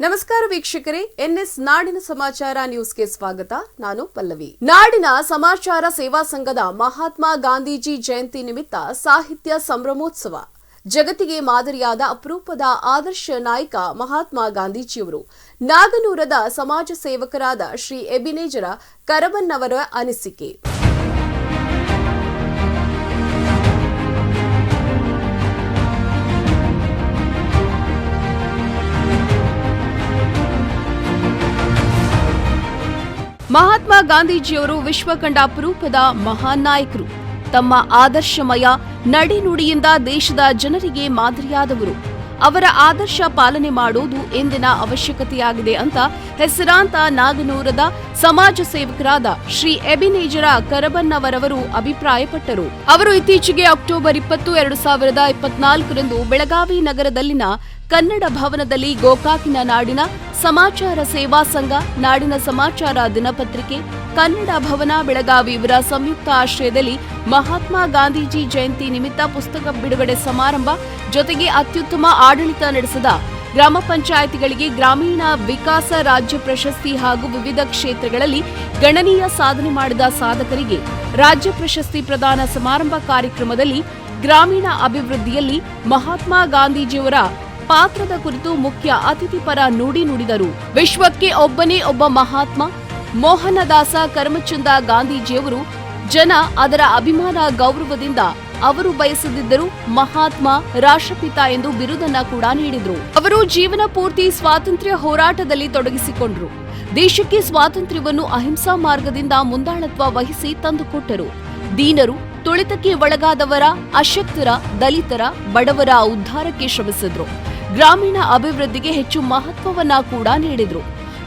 ನಮಸ್ಕಾರ ವೀಕ್ಷಕರೇ, ಎನ್ಎಸ್ ನಾಡಿನ ಸಮಾಚಾರ ನ್ಯೂಸ್ಗೆ ಸ್ವಾಗತ. ನಾನು ಪಲ್ಲವಿ. ನಾಡಿನ ಸಮಾಚಾರ ಸೇವಾ ಸಂಘದ ಮಹಾತ್ಮ ಗಾಂಧೀಜಿ ಜಯಂತಿ ನಿಮಿತ್ತ ಸಾಹಿತ್ಯ ಸಂಭ್ರಮೋತ್ಸವ. ಜಗತ್ತಿಗೆ ಮಾದರಿಯಾದ ಅಪರೂಪದ ಆದರ್ಶ ನಾಯಕ ಮಹಾತ್ಮ ಗಾಂಧೀಜಿಯವರು, ನಾಗನೂರದ ಸಮಾಜ ಸೇವಕರಾದ ಶ್ರೀ ಎಬಿನೇಜರ ಕರಬನ್ನವರ ಅನಿಸಿಕೆ. ಮಹಾತ್ಮ ಗಾಂಧೀಜಿಯವರು ವಿಶ್ವ ಕಂಡ ಅಪರೂಪದ ಮಹಾನ್ ನಾಯಕರು. ತಮ್ಮ ಆದರ್ಶಮಯ ನಡೆನುಡಿಯಿಂದ ದೇಶದ ಜನರಿಗೆ ಮಾದರಿಯಾದವರು. ಅವರ ಆದರ್ಶ ಪಾಲನೆ ಮಾಡುವುದು ಇಂದಿನ ಅವಶ್ಯಕತೆಯಾಗಿದೆ ಅಂತ ಹೆಸರಾಂತ ನಾಗನೂರದ ಸಮಾಜ ಸೇವಕರಾದ ಶ್ರೀ ಎಬಿನೇಜರ ಕರಬನ್ನವರವರು ಅಭಿಪ್ರಾಯಪಟ್ಟರು. ಅವರು ಇತ್ತೀಚೆಗೆ ಅಕ್ಟೋಬರ್ ಇಪ್ಪತ್ತು, ಎರಡು ಸಾವಿರದ ಇಪ್ಪತ್ನಾಲ್ಕರಂದು ಬೆಳಗಾವಿ ನಗರದಲ್ಲಿನ ಕನ್ನಡ ಭವನದಲ್ಲಿ ಗೋಕಾಕಿನ ನಾಡಿನ ಸಮಾಚಾರ ಸೇವಾ ಸಂಘ, ನಾಡಿನ ಸಮಾಚಾರ ದಿನಪತ್ರಿಕೆ ಕನ್ನಡ ಭವನ ಬೆಳಗಾವಿ ಇವರ ಸಂಯುಕ್ತ ಆಶ್ರಯದಲ್ಲಿ ಮಹಾತ್ಮ ಗಾಂಧೀಜಿ ಜಯಂತಿ ನಿಮಿತ್ತ ಪುಸ್ತಕ ಬಿಡುಗಡೆ ಸಮಾರಂಭ, ಜೊತೆಗೆ ಅತ್ಯುತ್ತಮ ಆಡಳಿತ ನಡೆಸಿದ ಗ್ರಾಮ ಪಂಚಾಯಿತಿಗಳಿಗೆ ಗ್ರಾಮೀಣ ವಿಕಾಸ ರಾಜ್ಯ ಪ್ರಶಸ್ತಿ ಹಾಗೂ ವಿವಿಧ ಕ್ಷೇತ್ರಗಳಲ್ಲಿ ಗಣನೀಯ ಸಾಧನೆ ಮಾಡಿದ ಸಾಧಕರಿಗೆ ರಾಜ್ಯ ಪ್ರಶಸ್ತಿ ಪ್ರದಾನ ಸಮಾರಂಭ ಕಾರ್ಯಕ್ರಮದಲ್ಲಿ ಗ್ರಾಮೀಣ ಅಭಿವೃದ್ಧಿಯಲ್ಲಿ ಮಹಾತ್ಮ ಗಾಂಧೀಜಿಯವರ ಪಾತ್ರದ ಕುರಿತು ಮುಖ್ಯ ಅತಿಥಿ ಪರ ನುಡಿ ನುಡಿದರು. ವಿಶ್ವಕ್ಕೆ ಒಬ್ಬನೇ ಒಬ್ಬ ಮಹಾತ್ಮ ಮೋಹನದಾಸ ಕರ್ಮಚಂದ ಗಾಂಧೀಜಿಯವರು ಜನ ಅದರ ಅಭಿಮಾನ ಗೌರವದಿಂದ ಅವರು ಬಯಸದಿದ್ದರು ಮಹಾತ್ಮ ರಾಷ್ಟ್ರಪಿತ ಎಂದು ಬಿರುದನ್ನ ಕೂಡ ನೀಡಿದ್ರು. ಅವರು ಜೀವನ ಪೂರ್ತಿ ಸ್ವಾತಂತ್ರ್ಯ ಹೋರಾಟದಲ್ಲಿ ತೊಡಗಿಸಿಕೊಂಡರು. ದೇಶಕ್ಕೆ ಸ್ವಾತಂತ್ರ್ಯವನ್ನು ಅಹಿಂಸಾ ಮಾರ್ಗದಿಂದ ಮುಂದಾಳತ್ವ ವಹಿಸಿ ತಂದುಕೊಟ್ಟರು. ದೀನರು, ತುಳಿತಕ್ಕೆ ಒಳಗಾದವರ, ಅಶಕ್ತರ, ದಲಿತರ, ಬಡವರ ಉದ್ಧಾರಕ್ಕೆ ಶ್ರಮಿಸಿದ್ರು. ಗ್ರಾಮೀಣ ಅಭಿವೃದ್ಧಿಗೆ ಹೆಚ್ಚು ಮಹತ್ವವನ್ನ ಕೂಡ ನೀಡಿದ್ರು.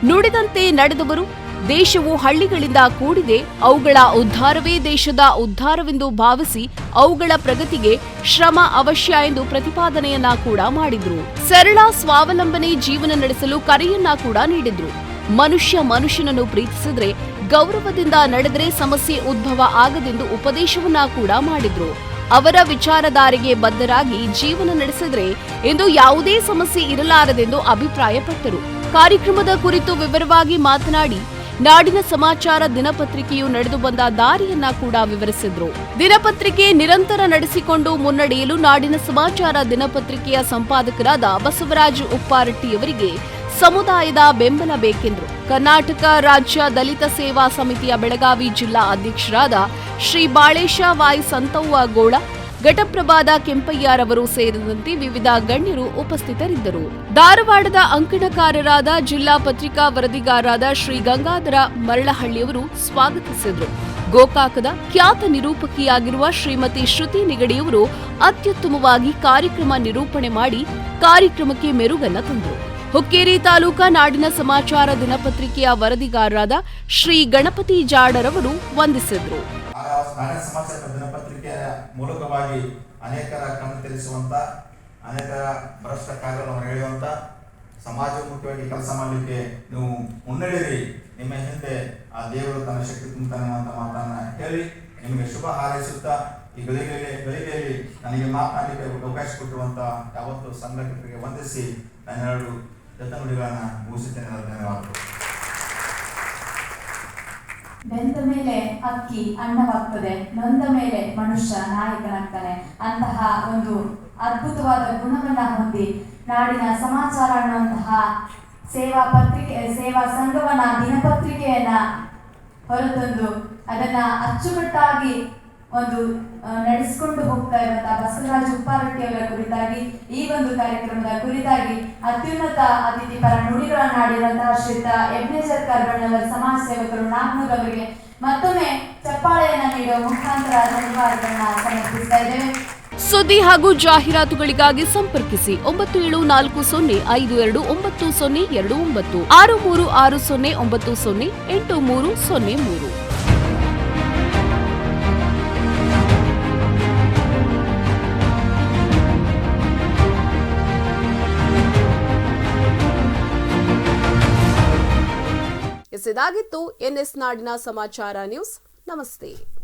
ನುಡಿದಂತೆ ನಡೆದವರು ದೇಶವು ಹಳ್ಳಿಗಳಿಂದ ಕೂಡಿದೆ, ಅವುಗಳ ಉದ್ಧಾರವೇ ದೇಶದ ಉದ್ಧಾರವೆಂದು ಭಾವಿಸಿ ಅವುಗಳ ಪ್ರಗತಿಗೆ ಶ್ರಮ ಅವಶ್ಯ ಎಂದು ಪ್ರತಿಪಾದನೆಯನ್ನ ಕೂಡ ಮಾಡಿದ್ರು. ಸರಳ, ಸ್ವಾವಲಂಬನೆ ಜೀವನ ನಡೆಸಲು ಕರೆಯನ್ನ ಕೂಡ ನೀಡಿದ್ರು. ಮನುಷ್ಯ ಮನುಷ್ಯನನ್ನು ಪ್ರೀತಿಸಿದ್ರೆ, ಗೌರವದಿಂದ ನಡೆದರೆ ಸಮಸ್ಯೆ ಉದ್ಭವ ಆಗದೆಂದು ಉಪದೇಶವನ್ನ ಕೂಡ ಮಾಡಿದ್ರು. ಅವರ ವಿಚಾರಧಾರೆಗೆ ಬದ್ಧರಾಗಿ ಜೀವನ ನಡೆಸಿದ್ರೆ ಎಂದು ಯಾವುದೇ ಸಮಸ್ಯೆ ಇರಲಾರದೆಂದು ಅಭಿಪ್ರಾಯಪಟ್ಟರು. ಕಾರ್ಯಕ್ರಮದ ಕುರಿತು ವಿವರವಾಗಿ ಮಾತನಾಡಿ ನಾಡಿನ ಸಮಾಚಾರ ದಿನಪತ್ರಿಕೆಯು ನಡೆದು ಬಂದ ದಾರಿಯನ್ನ ಕೂಡ ವಿವರಿಸಿದ್ರು. ದಿನಪತ್ರಿಕೆ ನಿರಂತರ ನಡೆಸಿಕೊಂಡು ಮುನ್ನಡೆಯಲು ನಾಡಿನ ಸಮಾಚಾರ ದಿನಪತ್ರಿಕೆಯ ಸಂಪಾದಕರಾದ ಬಸವರಾಜ ಉಪ್ಪಾರಟ್ಟಿಯವರಿಗೆ ಸಮುದಾಯದ ಬೆಂಬಲ ಬೇಕೆಂದರು. ಕರ್ನಾಟಕ ರಾಜ್ಯ ದಲಿತ ಸೇವಾ ಸಮಿತಿಯ ಬೆಳಗಾವಿ ಜಿಲ್ಲಾ ಅಧ್ಯಕ್ಷರಾದ ಶ್ರೀ ಬಾಳೇಶ ವಾಯ್ ಸಂತವ್ವ ಗೌಡ ಘಟಪ್ರಭಾದ ಕೆಂಪಯ್ಯರವರು ಸೇರಿದಂತೆ ವಿವಿಧ ಗಣ್ಯರು ಉಪಸ್ಥಿತರಿದ್ದರು. ಧಾರವಾಡದ ಅಂಕಣಕಾರರಾದ ಜಿಲ್ಲಾ ಪತ್ರಿಕಾ ವರದಿಗಾರರಾದ ಶ್ರೀ ಗಂಗಾಧರ ಮರಳಹಳ್ಳಿಯವರು ಸ್ವಾಗತಿಸಿದರು. ಗೋಕಾಕದ ಖ್ಯಾತ ನಿರೂಪಕಿಯಾಗಿರುವ ಶ್ರೀಮತಿ ಶ್ರುತಿ ನಿಗಡಿಯವರು ಅತ್ಯುತ್ತಮವಾಗಿ ಕಾರ್ಯಕ್ರಮ ನಿರೂಪಣೆ ಮಾಡಿ ಕಾರ್ಯಕ್ರಮಕ್ಕೆ ಮೆರುಗನ್ನ ತಂದರು. ಹುಕ್ಕೇರಿ ತಾಲೂಕಾ ನಾಡಿನ ಸಮಾಚಾರ ದಿನಪತ್ರಿಕೆಯ ವರದಿಗಾರರಾದ ಶ್ರೀ ಗಣಪತಿ ಜಾಡರವರು ವಂದಿಸಿದ್ರು. ನಾಡಿನ ಸಮಾಚಾರ ದಿನಪತ್ರಿಕೆಯ ಮೂಲಕವಾಗಿ ಅನೇಕರ ಕಣ್ಣು ತೆರೆಸುವಂತ, ಅನೇಕರ ಭ್ರಷ್ಟ ಕಾರ್ಯಗಳನ್ನು ಸಮಾಜ ಮುಖ್ಯವಾಗಿ ಕೆಲಸ ಮಾಡಲಿಕ್ಕೆ ನೀವು ಮುನ್ನಡೆಯಿರಿ. ನಿಮ್ಮ ಹಿಂದೆ ಆ ದೇವರು ತನ್ನ ಶಕ್ತಿ ತುಂಬುತ್ತಾನೆ ಅಂತ ಮಾತನ್ನ ಹೇಳಿ, ನಿಮಗೆ ಶುಭ ಹಾರೈಸುತ್ತಾ, ಈ ಗಳಿಗೆಯಲ್ಲಿ ಗಳಿಗೆಯಲ್ಲಿ ನನಗೆ ಮಾತನಾಡಲಿಕ್ಕೆ ಅವಕಾಶ ಕೊಟ್ಟಿರುವಂತ ಯಾವತ್ತು ಸಂಘಟಕರಿಗೆ ವಂದಿಸಿ, ನನ್ನೆರಡು ಜತನುಡಿಗಳನ್ನ ಮುಗಿಸುತ್ತೇನೆ. ಧನ್ಯವಾದಗಳು. ಬೆಂದ ಮೇಲೆ ಅಕ್ಕಿ ಅನ್ನವಾಗ್ತದೆ, ನೊಂದ ಮೇಲೆ ಮನುಷ್ಯ ನಾಯಕನಾಗ್ತಾನೆ. ಅಂತಹ ಒಂದು ಅದ್ಭುತವಾದ ಗುಣವನ್ನ ಹೊಂದಿ ನಾಡಿನ ಸಮಾಚಾರ ಅನ್ನುವಂತಹ ಸೇವಾ ಪತ್ರಿಕೆ, ಸೇವಾ ಸಂಘವನ್ನ ದಿನಪತ್ರಿಕೆಯನ್ನ ಹೊರತಂದು ಅದನ್ನ ಅಚ್ಚುಕಟ್ಟಾಗಿ ಒಂದು ನಡೆಸಿಕೊಂಡು ಹೋಗ್ತಾ ಇರುವಂತಹ ಬಸವರಾಜ ಉಪ್ಪಾರಟ್ಟಿ ಅವರ ಕುರಿತಾಗಿ, ಈ ಒಂದು ಕಾರ್ಯಕ್ರಮದ ಕುರಿತಾಗಿ ಅತ್ಯುನ್ನತ ಅತಿಥಿ ಪರ ನುಡಿಗಳನ್ನಾಡಿರುವಂತಹ ಶ್ರೀತ ಎಬ್ನೇಜರ್ ಕಾರ್ಬಣ್ಣವರ ಸಮಾಜ ಸೇವಕರು ನಾಗ್ನೂರ್ ಅವರಿಗೆ ಮತ್ತೊಮ್ಮೆ ಚಪ್ಪಾಳೆಯನ್ನ ನೀಡುವ ಮುಖಾಂತರ ಧನ್ಯವಾದಗಳನ್ನ ಸಮರ್ಪಿಸ್ತಾ ಇದ್ದೇವೆ. ಸುದ್ದಿ ಹಾಗೂ ಜಾಹೀರಾತುಗಳಿಗಾಗಿ ಸಂಪರ್ಕಿಸಿ ಒಂಬತ್ತು ಏಳು ನಾಲ್ಕು ಸೊನ್ನೆ ಐದು ಎರಡು ಒಂಬತ್ತು ಸೊನ್ನೆ ಎರಡು ಒಂಬತ್ತು, ಆರು ಮೂರು ಆರು ಸೊನ್ನೆ ಒಂಬತ್ತು ಸೊನ್ನೆ ಎಂಟು ಮೂರು ಸೊನ್ನೆ ಮೂರು. ಇದಾಗಿತ್ತು ಎನ್ಎಸ್ ನಾಡಿನ ಸಮಾಚಾರ ನ್ಯೂಸ್. ನಮಸ್ತೆ.